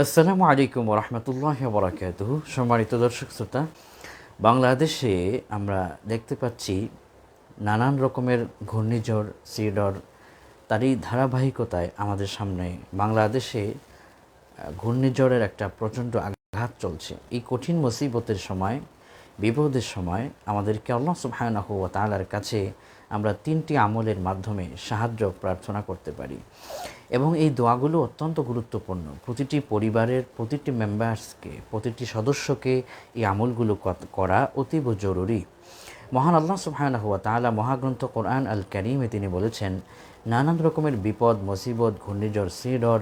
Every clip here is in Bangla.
আসসালামু আলাইকুম রহমতুল্লাহ বরাকাত সম্মানিত দর্শক শ্রোতা, বাংলাদেশে আমরা দেখতে পাচ্ছি নানান রকমের ঘূর্ণিঝড়, সিডর, তারই ধারাবাহিকতায় আমাদের সামনে বাংলাদেশে ঘূর্ণিঝড়ের একটা প্রচণ্ড আঘাত চলছে। এই কঠিন মুসিবতের সময় বিপদের সময় আমাদেরকে আল্লাহ সুবহানাহু ওয়া তাআলার কাছে আমরা তিনটি আমলের মাধ্যমে সাহায্য প্রার্থনা করতে পারি। এবং এই দোয়াগুলো অত্যন্ত গুরুত্বপূর্ণ। প্রতিটি পরিবারের, প্রতিটি মেম্বার্সকে প্রতিটি সদস্যকে এই আমলগুলো করা অতীব জরুরি। মহান আল্লাহ সুবহানাহু ওয়া তাআলা মহাগ্রন্থ কোরআন আল কারিমে তিনি বলেছেন, নানান রকমের বিপদ, মুসিবত, ঘূর্ণিঝড় সিডর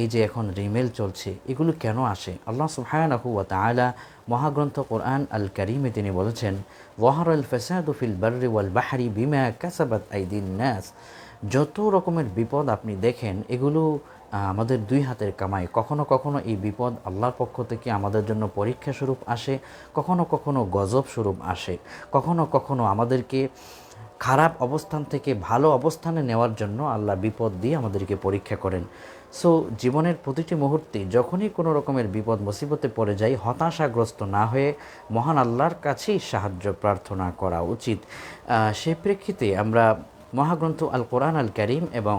এই যে এখন রিমেল চলছে, এগুলো কেন আসে? আল্লাহ সুবহানাহু ওয়া তাআলা মহাগ্রন্থ কোরআন আল কারিমে তিনি বলেছেন, ওয়াহার আল ফাসাদু ফিল বাররি ওয়াল বাহরি বিমা কাসাবাত আইদিন নাস। যত রকমের বিপদ আপনি দেখেন, এগুলো আমাদের দুই হাতের কামাই। কখনো কখনো এই বিপদ আল্লাহর পক্ষ থেকে আমাদের জন্য পরীক্ষা স্বরূপ আসে, কখনো কখনো গজব স্বরূপ আসে, কখনো কখনো আমাদেরকে খারাপ অবস্থান থেকে ভালো অবস্থানে নেওয়ার জন্য আল্লাহ বিপদ দিয়ে আমাদেরকে পরীক্ষা করেন। সো জীবনের প্রতিটি মুহূর্তে যখনই কোনো রকমের বিপদ, মুসিবতে পড়ে যাই, হতাশাগ্রস্ত না হয়ে মহান আল্লাহর কাছেই সাহায্য প্রার্থনা করা উচিত। সেই প্রেক্ষিতে আমরা মহাগ্রন্থ আল কোরআন আল করিম এবং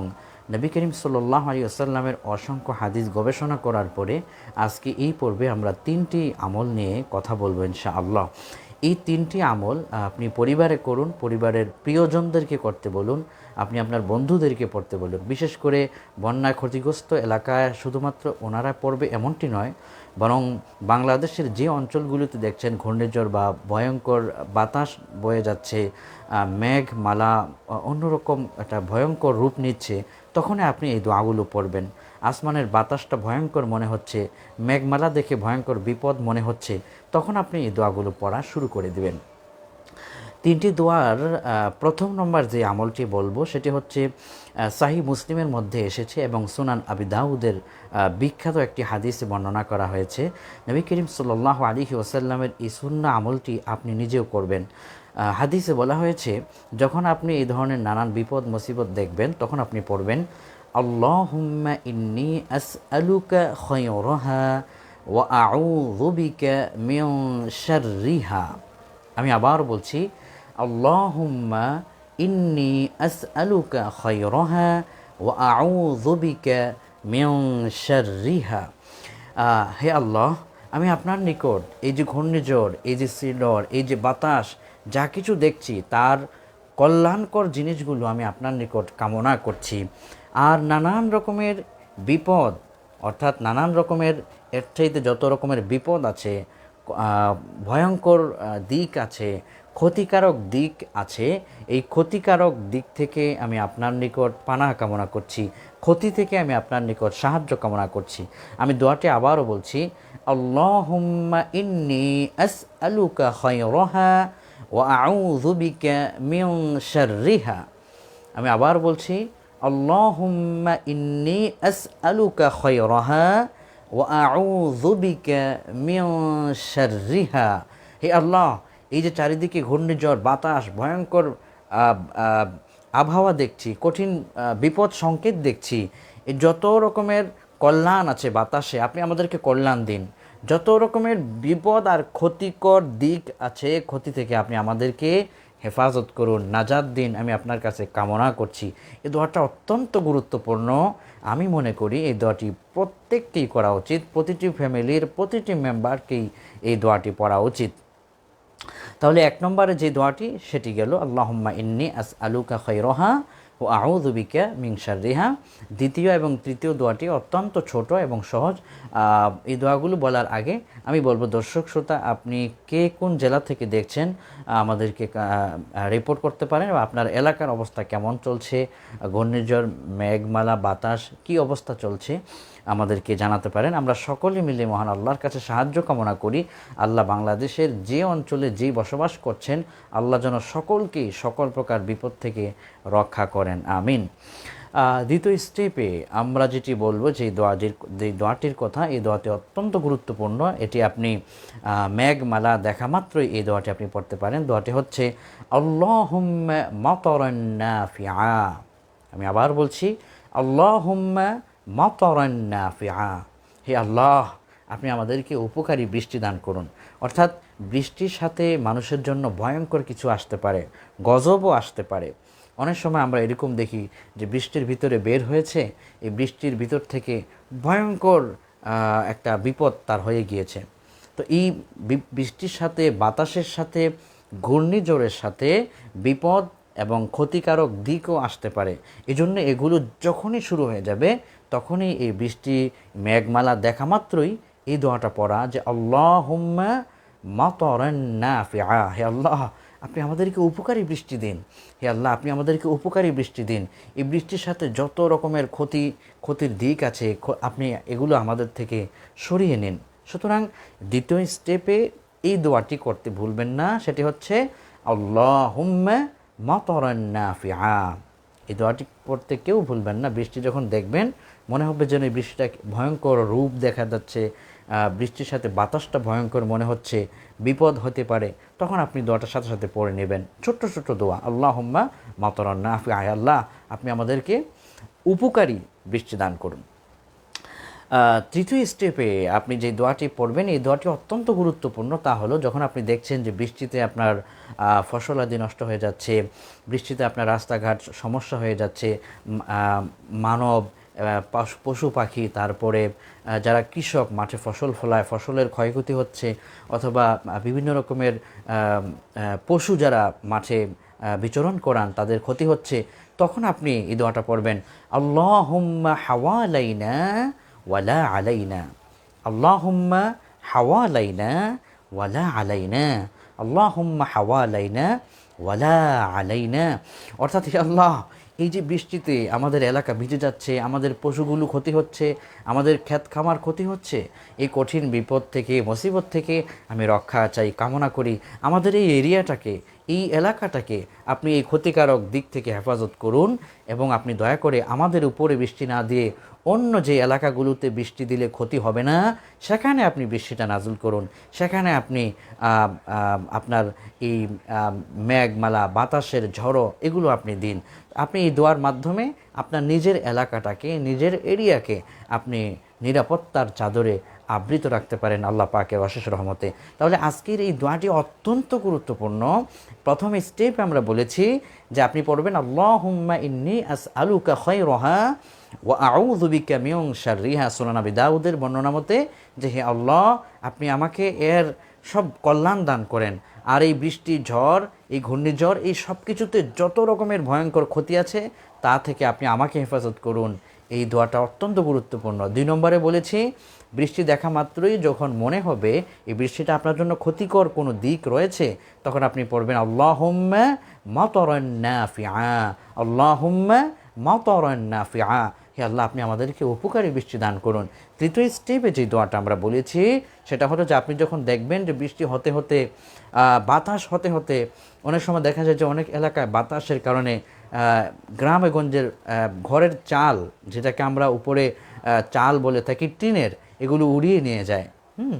নবী করিম সাল্লাহ আলী আসাল্লামের অসংখ্য হাদিস গবেষণা করার পরে আজকে এই পর্বে আমরা তিনটি আমল নিয়ে কথা বলব ইনশা আল্লাহ এই তিনটি আমল আপনি পরিবারে করুন, পরিবারের প্রিয়জনদেরকে করতে বলুন, আপনি আপনার বন্ধুদেরকে পড়তে বলুন। বিশেষ করে বন্যা ক্ষতিগ্রস্ত এলাকায় শুধুমাত্র ওনারা পড়বে এমনটি নয় বরং বাংলাদেশের যে অঞ্চলগুলিতে দেখছেন ঘূর্ণিঝড় বা ভয়ঙ্কর বাতাস বয়ে যাচ্ছে মেঘ মালা অন্যরকম একটা ভয়ঙ্কর রূপ নিচ্ছে, তখনই আপনি এই দোয়াগুলো পড়বেন। আসমানের বাতাসটা ভয়ঙ্কর মনে হচ্ছে, মেঘমালা দেখে ভয়ঙ্কর বিপদ মনে হচ্ছে, তখন আপনি এই দোয়াগুলো পড়া শুরু করে দিবেন। তিনটি দোয়ার প্রথম নম্বর যে আমলটি বলব সেটি হচ্ছে সাহি মুসলিমের মধ্যে এসেছে এবং সুনান আবি দাউদের বিখ্যাত একটি হাদিসে বর্ণনা করা হয়েছে। নবী করিম সাল্লাহ আলী ওসাল্লামের এই সুন্না আমলটি আপনি নিজেও করবেন। হাদিসে বলা হয়েছে, যখন আপনি এই ধরনের নানান বিপদ, মুসিবত দেখবেন, তখন আপনি পড়বেন, আল্লাহুম্মা ইন্নি আসআলুকা খয়রাহা ওয়া আউযু বিকা মিন শাররিহা। আমি আবার বলছি আল্লাহুম্মা ইন্নি আসআলুকা খয়রাহা ওয়া আউযু বিকা মিন শাররিহা আহ, হে আল্লাহ আমি আপনার নিকট এই যে ঘূর্ণিঝড় এই যে সিডর এই যে বাতাস যা কিছু দেখছি তার কল্যাণকর জিনিসগুলো আমি আপনার নিকট কামনা করছি। আর নানান রকমের বিপদ অর্থাৎ নানান রকমের এর চাইতে যত রকমের বিপদ আছে ভয়ঙ্কর দিক আছে ক্ষতিকারক দিক আছে। এই ক্ষতিকারক দিক থেকে আমি আপনার নিকট পানাহ কামনা করছি। ক্ষতি থেকে আমি আপনার নিকট সাহায্য কামনা করছি। আমি দোয়াটি আবারও বলছি ইন্নি আমি আবার বলছি ইন্নি হে আল্লাহ এই যে চারিদিকে ঘূর্ণিঝড়, বাতাস, ভয়ঙ্কর আবহাওয়া দেখছি, কঠিন বিপদ সংকেত দেখছি যত রকমের কল্যাণ আছে বাতাসে, আপনি আমাদেরকে কল্যাণ দিন। যত রকমের বিপদ আর ক্ষতিকর দিক আছে, ক্ষতি থেকে আপনি আমাদেরকে হেফাজত করুন নাজাদ দিন, আমি আপনার কাছে কামনা করছি। এই দোয়াটা অত্যন্ত গুরুত্বপূর্ণ। আমি মনে করি এই দোয়াটি প্রত্যেককেই করা উচিত, প্রতিটি ফ্যামিলির প্রতিটি মেম্বারকেই এই দোয়াটি পড়া উচিত। তাহলে এক নম্বরে যে দোয়াটি, সেটি গেল, আল্লাহম্মা ইন্নি আস আলুকা খৈরহা ও আউদুবিকা মিংসার রিহা দ্বিতীয় এবং তৃতীয় দোয়াটি অত্যন্ত ছোট এবং সহজ। এই দোয়াগুলো বলার আগে আমি বলব, দর্শক শ্রোতা, আপনি কে কোন জেলা থেকে দেখছেন আমাদেরকে রিপোর্ট করতে পারেন বা আপনার এলাকার অবস্থা কেমন চলছে, ঘূর্ণিঝড়, মেঘমালা, বাতাস, কি অবস্থা চলছে। আমাদেরকে জানাতে পারেন। আমরা সকলে মিলে মহান আল্লাহর কাছে সাহায্য কামনা করি। আল্লাহ বাংলাদেশের যে অঞ্চলে যেই বসবাস করছেন, আল্লাহ যেন সকলকেই সকল প্রকার বিপদ থেকে রক্ষা করেন। আমিন। দ্বিতীয় স্টেপে আমরা যেটি বলব, যে দোয়াটির যে দোয়াটির কথা, এই দোয়াটি অত্যন্ত গুরুত্বপূর্ণ। এটি আপনি মেঘমালা দেখা মাত্রই এই দোয়াটি আপনি পড়তে পারেন। দোয়াটি হচ্ছে নাফিআ। আমি আবার বলছি, আল্লাহুম্মা মাতারান নাফিআ। হে আল্লাহ, আপনি আমাদেরকে উপকারী বৃষ্টি দান করুন। অর্থাৎ বৃষ্টির সাথে মানুষের জন্য ভয়ঙ্কর কিছু আসতে পারে, গজবও আসতে পারে। অনেক সময় আমরা এরকম দেখি যে বৃষ্টির ভিতরে বের হয়েছে, এই বৃষ্টির ভিতর থেকে ভয়ঙ্কর একটা বিপদ তার হয়ে গিয়েছে। তো এই বৃষ্টির সাথে, বাতাসের সাথে, ঘূর্ণিঝড়ের সাথে বিপদ এবং ক্ষতিকারক দিকও আসতে পারে। এই জন্য এগুলো যখনই শুরু হয়ে যাবে, তখনই এই বৃষ্টি, মেঘমালা দেখা মাত্রই এই দোয়াটা পড়া যে আল্লাহ হুম্মা মাতরেন না হে আল্লাহ, আপনি আমাদেরকে উপকারী বৃষ্টি দিন। হে আল্লাহ, আপনি আমাদেরকে উপকারী বৃষ্টি দিন। এই বৃষ্টির সাথে যত রকমের ক্ষতি, ক্ষতির দিক আছে আপনি এগুলো আমাদের থেকে সরিয়ে নিন। সুতরাং দ্বিতীয় স্টেপে এই দোয়াটি করতে ভুলবেন না। সেটি হচ্ছে আল্লাহ হুম্মা মাতরান্না ফিআ এই দোয়াটি পড়তে কেউ ভুলবেন না। বৃষ্টি যখন দেখবেন, মনে হবে যেন এই বৃষ্টিটা ভয়ঙ্কর রূপ দেখা যাচ্ছে। বৃষ্টির সাথে বাতাসটা ভয়ঙ্কর মনে হচ্ছে। বিপদ হতে পারে। তখন আপনি দোয়াটার সাথে সাথে পড়ে নেবেন। ছোট্ট ছোট্ট দোয়া। আল্লাহ হুম্মা মাতরান্না ফি আল্লাহ, আপনি আমাদেরকে উপকারী বৃষ্টি দান করুন। তৃতীয় স্টেপে আপনি যে দোয়াটি পড়বেন, এই দোয়াটি অত্যন্ত গুরুত্বপূর্ণ। তা হলো, যখন আপনি দেখছেন যে বৃষ্টিতে আপনার ফসল আদি নষ্ট হয়ে যাচ্ছে, বৃষ্টিতে আপনার রাস্তাঘাট সমস্যা হয়ে যাচ্ছে মানব পশু- পাখি, তারপরে যারা কৃষক, মাঠে ফসল ফলায়, ফসলের ক্ষয়ক্ষতি হচ্ছে, অথবা বিভিন্ন রকমের পশু যারা মাঠে বিচরণ করান, তাদের ক্ষতি হচ্ছে, তখন আপনি এই দোয়াটা পড়বেন। আল্লাহ হাওয়ালাইনা ওয়ালা আলাইনা আল্লাহুম্মা হাওয়ালাইনা ওয়ালা আলাইনা আল্লাহুম্মা হাওয়ালাইনা ওয়ালা আলাইনা অর্থাৎ আল্লাহ, এই যে বৃষ্টিতে আমাদের এলাকা ভিজে যাচ্ছে, আমাদের পশুগুলো ক্ষতি হচ্ছে, আমাদের ক্ষেত খামার ক্ষতি হচ্ছে, এই কঠিন বিপদ থেকে, মুসিবত থেকে আমি রক্ষা চাই, কামনা করি। আমাদের এই এরিয়াটাকে, এই এলাকাটাকে আপনি এই ক্ষতিকারক দিক থেকে হেফাজত করুন এবং আপনি দয়া করে আমাদের উপরে বৃষ্টি না দিয়ে অন্য যে এলাকাগুলোতে বৃষ্টি দিলে ক্ষতি হবে না, সেখানে আপনি বৃষ্টিটা নাজুল করুন। সেখানে আপনি আপনার এই মেঘমালা, বাতাসের ঝড়ো, এগুলো আপনি দিন। আপনি এই দোয়ার মাধ্যমে আপনার নিজের এলাকাটাকে, নিজের এরিয়াকে আপনি নিরাপত্তার চাদরে আবৃত রাখতে পারেন আল্লাহ পাকের অশেষ রহমতে। তাহলে আজকের এই দোয়াটি অত্যন্ত গুরুত্বপূর্ণ। প্রথম স্টেপ আমরা বলেছি যে আপনি পড়বেন আল্লাহ হুম্মা ইন্নি আস আলুকা খয় রহা ও আউজুবিকা মিয়ং শারিহা সোনানাবি দাউদের বর্ণনা মতে যে, হে আল্লাহ, আপনি আমাকে এর সব কল্যাণ দান করেন। আর এই বৃষ্টি, ঝড়, এই ঘূর্ণিঝড়, এই সব কিছুতে যত রকমের ভয়ঙ্কর ক্ষতি আছে, তা থেকে আপনি আমাকে হেফাজত করুন। এই দোয়াটা অত্যন্ত গুরুত্বপূর্ণ। দুই নম্বরে বলেছি, বৃষ্টি দেখা মাত্রই যখন মনে হবে, এই বৃষ্টিটা আপনার জন্য ক্ষতিকর কোনো দিক রয়েছে, তখন আপনি পড়বেন, আল্লাহুম্মা মাতরান্না ফিআ আল্লাহুম্মা মাতরান্না ফিআ হে আল্লাহ, আপনি আমাদেরকে উপকারী বৃষ্টি দান করুন। তৃতীয় স্টেপে যে দোয়াটা আমরা বলেছি, সেটা হলো যে আপনি যখন দেখবেন যে বৃষ্টি হতে হতে বাতাস হতে হতে, অনেক সময় দেখা যায় যে অনেক এলাকায় বাতাসের কারণে গ্রামেগঞ্জের গ্রামে গঞ্জের ঘরের চাল, যেটাকে আমরা উপরে চাল বলে থাকি, টিনের, এগুলো উড়িয়ে নিয়ে যায়। হুম?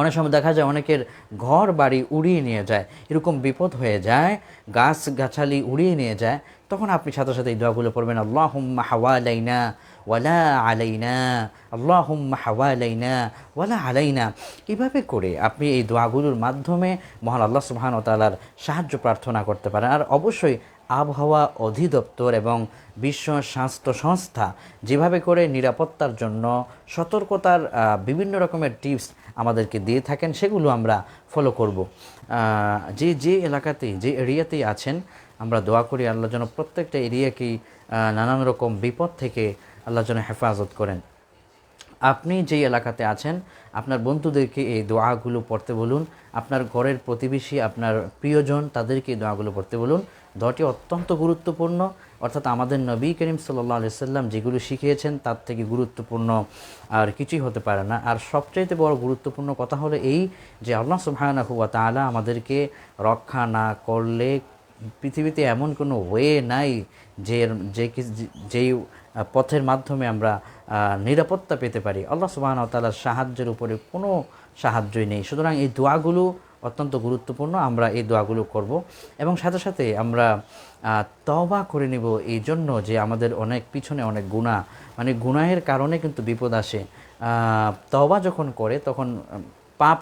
অনেক সময় দেখা যায় অনেকের ঘর বাড়ি উড়িয়ে নিয়ে যায়, এরকম বিপদ হয়ে যায়, গাছ গাছালি উড়িয়ে নিয়ে যায়, তখন আপনি সাথে সাথে এই দোয়াগুলো পড়বেন আল্লাহ হুম্মা হাওয়া আলাইনা ওয়ালা আলাইনা আল্লাহ হুম্মা হাওয়া আলাইনা ওয়ালা আলাইনা। এভাবে করে আপনি এই দোয়াগুলোর মাধ্যমে মহান আল্লাহ সুবহান তালার সাহায্য প্রার্থনা করতে পারেন। আর অবশ্যই আবহাওয়া অধিদপ্তর এবং বিশ্ব স্বাস্থ্য সংস্থা যেভাবে করে নিরাপত্তার জন্য সতর্কতার বিভিন্ন রকমের টিপস আমাদেরকে দিয়ে থাকেন, সেগুলো আমরা ফলো করব। যে যে এলাকাতেই যে এরিয়াতেই আছেন, আমরা দোয়া করি আল্লাহ যেন প্রত্যেকটা এরিয়াকেই নানান রকম বিপদ থেকে আল্লাহ যেন হেফাজত করেন। আপনি যেই এলাকাতে আছেন, আপনার বন্ধুদেরকে এই দোয়াগুলো পড়তে বলুন। আপনার ঘরের প্রতিবেশী, আপনার প্রিয়জন, তাদেরকে এই দোয়াগুলো পড়তে বলুন। দোয়াটি অত্যন্ত গুরুত্বপূর্ণ। অর্থাৎ আমাদের নবী করিম সাল্লাহ সাল্লাম যেগুলো শিখিয়েছেন, তার থেকে গুরুত্বপূর্ণ আর কিছুই হতে পারে না। আর সবচাইতে বড় গুরুত্বপূর্ণ কথা হলো এই যে আল্লাহ সুবহানাহু ওয়া তাআলা আমাদেরকে রক্ষা না করলে পৃথিবীতে এমন কোনো ওয়ে নাই, যে যে যেই পথের মাধ্যমে আমরা নিরাপত্তা পেতে পারি। আল্লাহ সুবাহ তালার সাহায্যের উপরে কোনো সাহায্যই নেই। সুতরাং এই দোয়াগুলো অত্যন্ত গুরুত্বপূর্ণ, আমরা এই দোয়াগুলো করব। এবং সাথে সাথে আমরা তবা করে নেব এই জন্য যে আমাদের অনেক পিছনে অনেক গুণা মানে গুনাহের কারণে কিন্তু বিপদ আসে। তবা যখন করে, তখন পাপ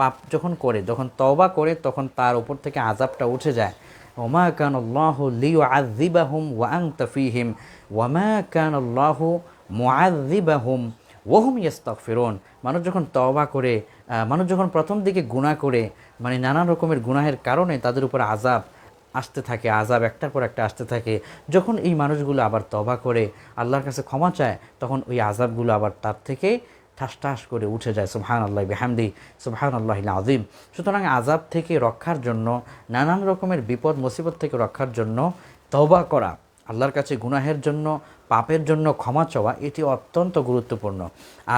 পাপ যখন করে, যখন তবা করে, তখন তার উপর থেকে আজাবটা উঠে যায়। ওমা কান আল্লাহ লিউ আযিবাহুম ওয়া আনতা ফীহিম, ওয়ামা কান আল্লাহ মুআযিবাহুম ওহম ইস্তাগফিরুন মানুষ যখন তওবা করে মানুষ যখন প্রথম দিকে গুনাহ করে মানে নানান রকমের গুনাহের কারণে তাদের উপর আজাব আসতে থাকে আজাব একটার পর একটা আসতে থাকে, যখন এই মানুষগুলো আবার তবা করে, আল্লাহর কাছে ক্ষমা চায়, তখন ওই আজাবগুলো আবার তার থেকে ঠাস ঠাস করে উঠে যায় সুবহান আল্লাহ বেহামদি সুবহান আল্লাহ আজিম সুতরাং আজাব থেকে রক্ষার জন্য, নানান রকমের বিপদ, মুসিবত থেকে রক্ষার জন্য তবা করা, আল্লাহর কাছে গুনাহের জন্য, পাপের জন্য ক্ষমা চাওয়া, এটি অত্যন্ত গুরুত্বপূর্ণ।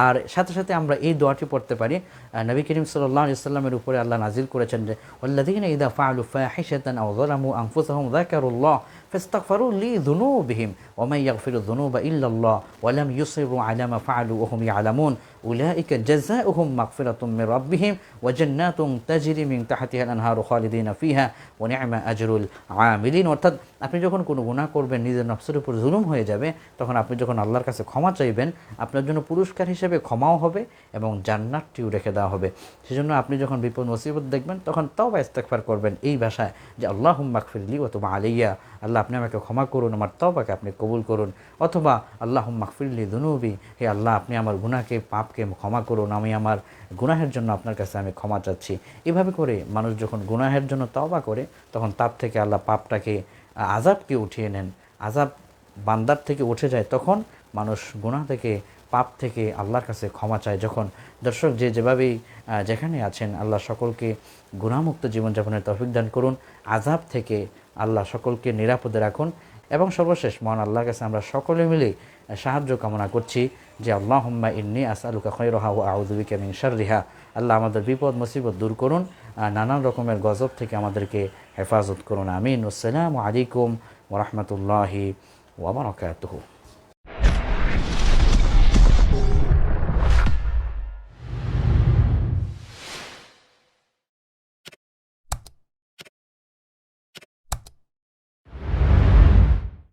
আর সাথে সাথে আমরা এই দোয়াটি পড়তে পারি নবী করিম সাল্লাহ ইসলামের উপরে আল্লাহ নাজিল করেছেন যে আল্লাদিন ইদা ফালু ফাহিশাতান আও যালামু আনফুসাহুম যাকারুল্লাহ ফাস্তাগফিরু লিযুনুবিহিম ওয়া মান ইয়াগফিরু যুনুবা ইল্লাল্লাহ ওয়া লাম ইউসিরু আলা মা ফাআলু উলাইকা জাযাউহুম মাগফিরাতুম মির রাব্বিহিম ওয়া জান্নাতুম তাজরি মিন তাহতিহা আল-আনহারু খালিদিনা ফিহা ওয়া আজরুল অর্থাৎ আপনি যখন কোনো গুনাহ করবেন, নিজের নফসের উপর জুলুম হয়ে যাবে, তখন আপনি যখন আল্লাহর কাছে ক্ষমা চাইবেন, আপনার জন্য পুরস্কার হিসেবে ক্ষমাও হবে এবং জান্নাতটিও রেখে দেওয়া হবে। সেজন্য আপনি যখন বিপদ মুসিবত দেখবেন, তখন তাও বা ইস্তেকফার করবেন এই ভাষায় যে আল্লাহ মাকফিরলি তোমা আলাইয়া। আল্লাহ আপনি আমাকে ক্ষমা করুন, আমার তওবাকে আপনি কবুল করুন। অথবা আল্লাহ মাকফিরলি দুনুবি। হে আল্লাহ, আপনি আমার গুনাহকে পাপকে ক্ষমা করুন, আমি আমার গুনাহের জন্য আপনার কাছে আমি ক্ষমা চাচ্ছি। এভাবে করে মানুষ যখন গুনাহের জন্য তওবা করে, তখন তার থেকে আল্লাহ পাপটাকে আজাবকে উঠিয়ে নেন। আজাব বান্দার থেকে উঠে যায়, তখন মানুষ গুনাহ থেকে, পাপ থেকে আল্লাহর কাছে ক্ষমা চায়। যখন দর্শক যে যেভাবেই যেখানে আছেন, আল্লাহ সকলকে গুণামুক্ত জীবনযাপনের তৌফিক দান করুন। আজাব থেকে আল্লাহ সকলকে নিরাপদে রাখুন এবং সর্বশেষ মহান আল্লাহর কাছে আমরা সকলে মিলে সাহায্য কামনা করছি। যে আল্লাহ হুম্মা ইন্নি আসআলুকা খৈরহা ও আউদুবিকা মিন শাররিহা। আল্লাহ আমাদের বিপদ, মুসিবত দূর করুন নানান রকমের গজব থেকে আমাদেরকে হেফাজত করুন। আমিন। আসসালামু আলাইকুম ওরহমতুল্লাহি ওবরাকাতুহু